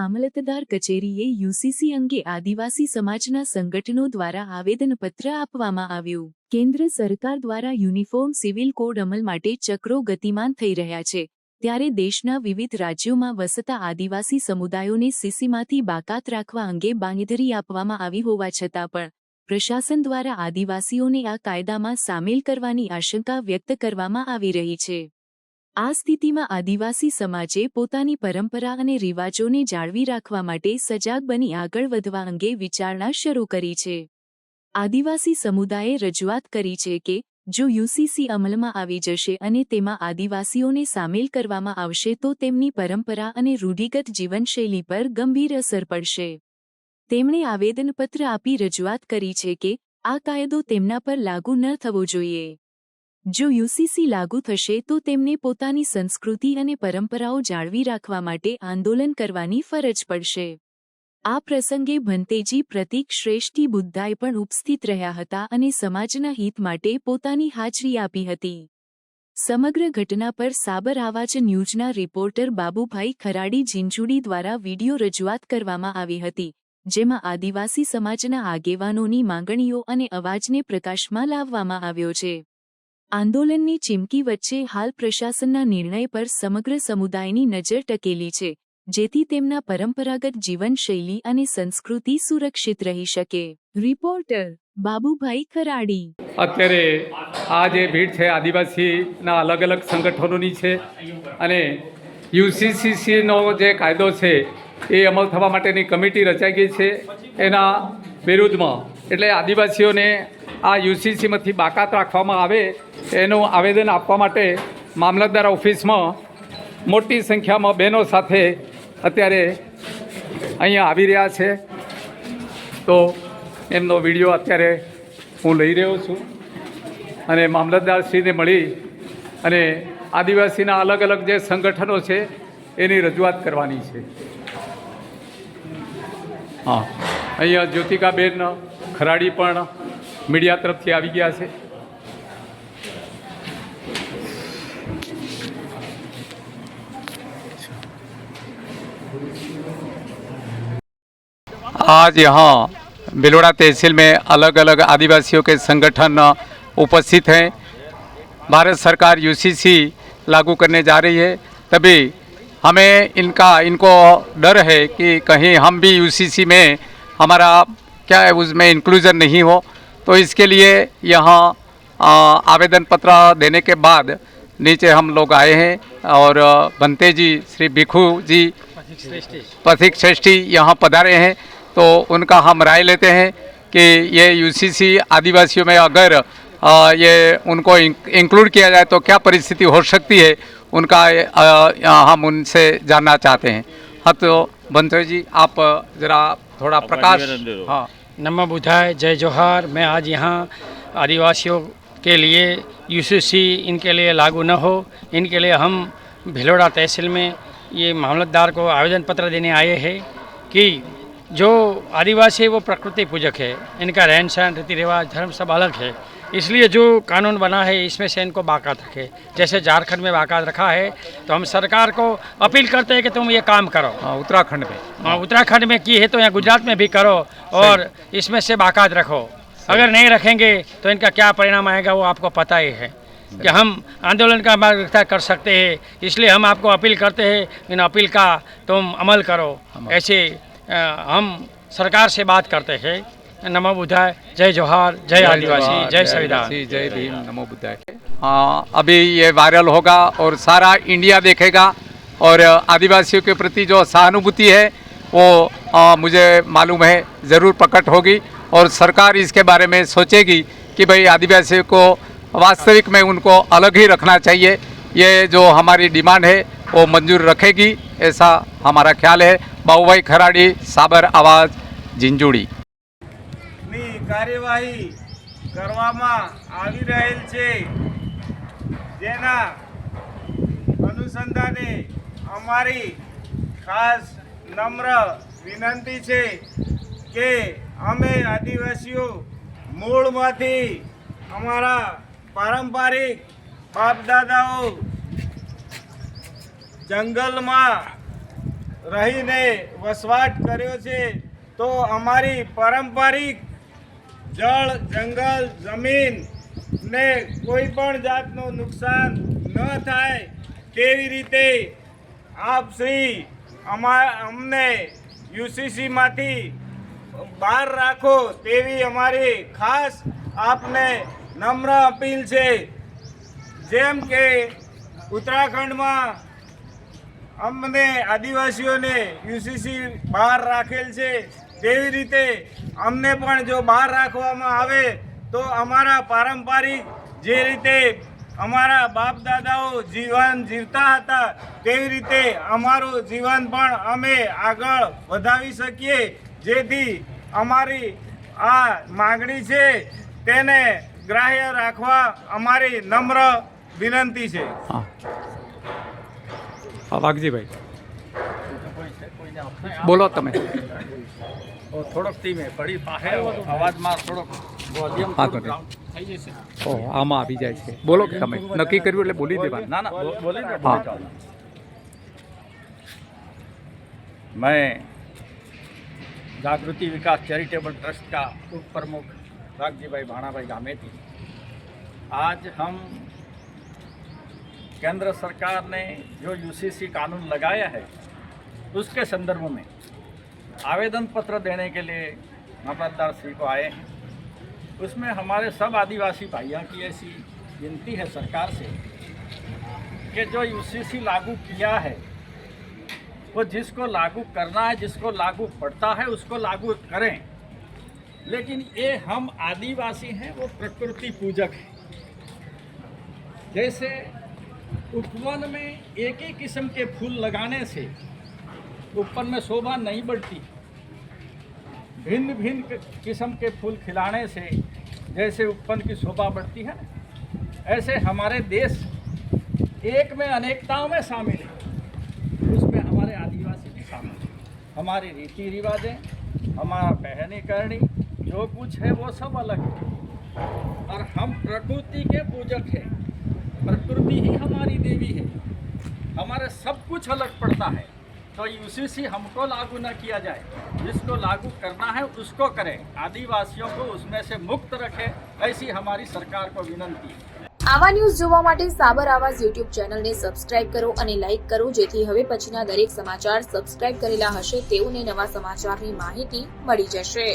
મામલતદાર કચેરીએ યુસીસી અંગે આદિવાસી સમાજના સંગઠનો દ્વારા આવેદનપત્ર આપવામાં આવ્યું. કેન્દ્ર સરકાર દ્વારા યુનિફોર્મ સિવિલ કોડ અમલ માટે ચક્રો ગતિમાન થઈ રહ્યા છે. ત્યારે દેશના વિવિધ રાજ્યોમાં વસતા આદિવાસી સમુદાયોને સીસીમાંથી બાકાત રાખવા અંગે બાંધરી આપવામાં આવી હોવા છતાં પણ, પ્રશાસન દ્વારા આદિવાસીઓને આ કાયદામાં સામેલ કરવાની આશંકા વ્યક્ત કરવામાં આવી રહી છે. આ સ્થિતિમાં આદિવાસી સમાજે પોતાની પરંપરા અને રિવાજોને જાળવી રાખવા માટે સજાગ બની આગળ વધવા અંગે વિચારણા શરૂ કરી છે. આદિવાસી સમુદાયે રજૂઆત કરી છે કે, જો યુસીસી અમલમાં આવી જશે અને તેમાં આદિવાસીઓને સામેલ કરવામાં આવશે તો તેમની પરંપરા અને રૂઢિગત જીવનશૈલી પર ગંભીર અસર પડશે. તેમણે આવેદનપત્ર આપી રજૂઆત કરી છે કે, આ કાયદો તેમના પર લાગુ ન થવો જોઈએ. જો યુસીસી લાગુ થશે તો તેમને પોતાની સંસ્કૃતિ અને પરંપરાઓ જાળવી રાખવા માટે આંદોલન કરવાની ફરજ પડશે. આ પ્રસંગે ભંતેજી પ્રતિક શ્રેષ્ઠી બુદ્ધાએ પણ ઉપસ્થિત રહ્યા હતા અને સમાજના હિત માટે પોતાની હાજરી આપી હતી. સમગ્ર ઘટના પર સાબર આવાજ ન્યૂઝના રિપોર્ટર બાબુભાઈ ખરાડી ઝીંઝુડી દ્વારા વિડિયો રજૂઆત કરવામાં આવી હતી, જેમાં આદિવાસી સમાજના આગેવાનોની માંગણીઓ અને અવાજને પ્રકાશમાં લાવવામાં આવ્યો છે. આંદોલનની ચીમકી વચ્ચે હાલ પ્રશાસનના નિર્ણય પર સમગ્ર સમુદાયની નજર ટકેલી છે, જેથી તેમના પરંપરાગત જીવનશૈલી અને સંસ્કૃતિ સુરક્ષિત રહી શકે. રિપોર્ટર બાબુભાઈ ખરાડી. અત્યારે આ જે ભીડ છે આદિવાસીના અલગ અલગ સંગઠનોની છે અને યુસીસીસીનો જે કાયદો છે એ અમલ થવા માટેની કમિટી રચાઈ ગઈ છે. એના વિરુદ્ધમાં એટલે આદિવાસીઓને આ યુસીસીમાંથી બાકાત રાખવામાં આવે એનું આવેદન આપવા માટે મામલતદાર ઓફિસમાં મોટી સંખ્યામાં બહેનો સાથે અત્યારે અહીંયા આવી રહ્યા છે. તો એમનો વીડિયો અત્યારે હું લઈ રહ્યો છું અને મામલતદારશ્રીને મળી અને આદિવાસીના અલગ અલગ જે સંગઠનો છે એની રજૂઆત કરવાની છે. હા. અહીંયા જ્યોતિકાબેન ખરાડી પણ મીડિયા તરફથી આવી ગયા છે आज यहाँ बिलोड़ा तहसील में अलग अलग आदिवासियों के संगठन उपस्थित हैं भारत सरकार यूसीसी लागू करने जा रही है तभी हमें इनका इनको डर है कि कहीं हम भी यूसीसी में हमारा क्या है, उसमें इंक्लूजन नहीं हो। तो इसके लिए यहाँ आवेदन पत्र देने के बाद नीचे हम लोग आए हैं और बंते जी, श्री भिखू जी, पथिक श्रेष्ठी यहाँ पधारे हैं। तो उनका हम राय लेते हैं कि ये यूसीसी आदिवासियों में अगर ये उनको इंक्लूड किया जाए तो क्या परिस्थिति हो सकती है, उनका हम उनसे जानना चाहते हैं। हाँ तो बंते जी, आप ज़रा थोड़ा प्रकाश हाँ। नमः बुधाय जय जोहार। मैं आज यहाँ आदिवासियों के लिए यूसीसी इनके लिए लागू न हो। इनके लिए हम भिलोड़ा तहसील में ये मामलतदार को आवेदन पत्र देने आए हैं कि जो आदिवासी है वो प्रकृति पूजक है। इनका रहन सहन रीति रिवाज धर्म सब अलग है। इसलिए जो कानून बना है इसमें से इनको बाकात रखे। जैसे झारखंड में बाकात रखा है तो हम सरकार को अपील करते हैं कि तुम ये काम करो। हाँ, उत्तराखंड में। हाँ, उत्तराखंड में की है तो यहाँ गुजरात में भी करो और इसमें से बाकात रखो। अगर नहीं रखेंगे तो इनका क्या परिणाम आएगा वो आपको पता ही है कि हम आंदोलन का मार्ग इख्तियार कर सकते हैं। इसलिए हम आपको अपील करते हैं इन अपील का तुम अमल करो। ऐसे हम सरकार से बात करते हैं। नमो बुद्धाय। जय जोहार। जय आदिवासी। जय संविधान जय भीम। नमो बुद्धाय। हाँ अभी ये वायरल होगा और सारा इंडिया देखेगा और आदिवासियों के प्रति जो सहानुभूति है वो आ, मुझे मालूम है ज़रूर प्रकट होगी और सरकार इसके बारे में सोचेगी कि भाई आदिवासियों को वास्तविक में उनको अलग ही रखना चाहिए। ये जो हमारी डिमांड है वो मंजूर रखेगी ऐसा हमारा ख्याल है। બહુભાઈ ખરાડી, સાબર આવાજ, જીંજુડી. કાર્યવાહી કરવામાં આવી રહેલ છે. જેના અનુસંધાને અમારી ખાસ નમ્ર વિનંતી છે કે અમે આદિવાસીઓ મૂળમાંથી અમારા પારંપરિક બાપદાદાઓ જંગલમાં રહીને વસવાટ કર્યો છે, તો અમારી પારંપરિક જળ, જંગલ, જમીન ને કોઈ પણ જાતનું નુકસાન ન થાય તેવી રીતે આપ શ્રી અમા, અમને યુસીસીમાંથી બહાર રાખો તેવી અમારી ખાસ આપને નમ્ર અપીલ છે. જેમ કે ઉત્તરાખંડમાં અમને આદિવાસીઓને યુસીસી બહાર રાખેલ છે તેવી રીતે અમને પણ જો બહાર રાખવામાં આવે તો અમારા પારંપરિક જે રીતે અમારા બાપ દાદાઓ જીવન જીવતા હતા તેવી રીતે અમારું જીવન પણ અમે આગળ વધાવી શકીએ, જેથી અમારી આ માગણી છે તેને ગ્રાહ્ય રાખવા અમારી નમ્ર વિનંતી છે. હા હા વાઘજીભાઈ બોલો તમે થોડોક ધીમે પડી પાસે અવાજમાં થોડોક વોલ્યુમ હા, થોડુંક તો down થઈ જશે ઓ આમાં આવી જાય છે બોલો કે તમે નક્કી કર્યું એટલે બોલી દેવાનું ના ના બો- બોલી દો હા. બોલી જાઓ. मैं जागृति विकास चैरिटेबल ट्रस्ट का उप प्रमुख रागजी भाई भाणा भाई गामेती आज हम केंद्र सरकार ने जो यूसीसी कानून लगाया है, उसके संदर्भ में आवेदन पत्र देने के लिए मामलतदार श्री को आए हैं। उसमें हमारे सब आदिवासी भाइयों की ऐसी विनती है सरकार से कि जो यूसीसी लागू किया है, वो जिसको लागू करना है, जिसको लागू पड़ता है, उसको लागू करें। लेकिन ये हम आदिवासी हैं, वो प्रकृति पूजक हैं। जैसे उपवन में एक ही किस्म के फूल लगाने से उपवन में शोभा नहीं बढ़ती। भिन्न भिन्न किस्म के फूल खिलाने से जैसे उपवन की शोभा बढ़ती है, ऐसे हमारे देश एक में अनेकताओं में शामिल है। उसमें हमारे आदिवासी भी शामिल है। हमारी रीति रिवाजें हमारा पहनी करनी जो कुछ है वो सब अलग है। और हम प्रकृति के पूजक हैं। प्रकृति ही हमारी देवी है हमारे सब कुछ अलग पड़ता है तो यूसीसी हमको लागू न किया जाए जिसको लागू करना है उसको करें आदिवासियों को उसमें से मुक्त रखें ऐसी हमारी सरकार को विनंती है આવા ન્યૂઝ જોવા માટે સાબર આવાજ યુટ્યુબ ચેનલને સબસ્ક્રાઇબ કરો અને લાઇક કરો જેથી હવે પછીના દરેક સમાચાર સબસ્ક્રાઇબ કરેલા હશે તેઓને નવા સમાચારની માહિતી મળી જશે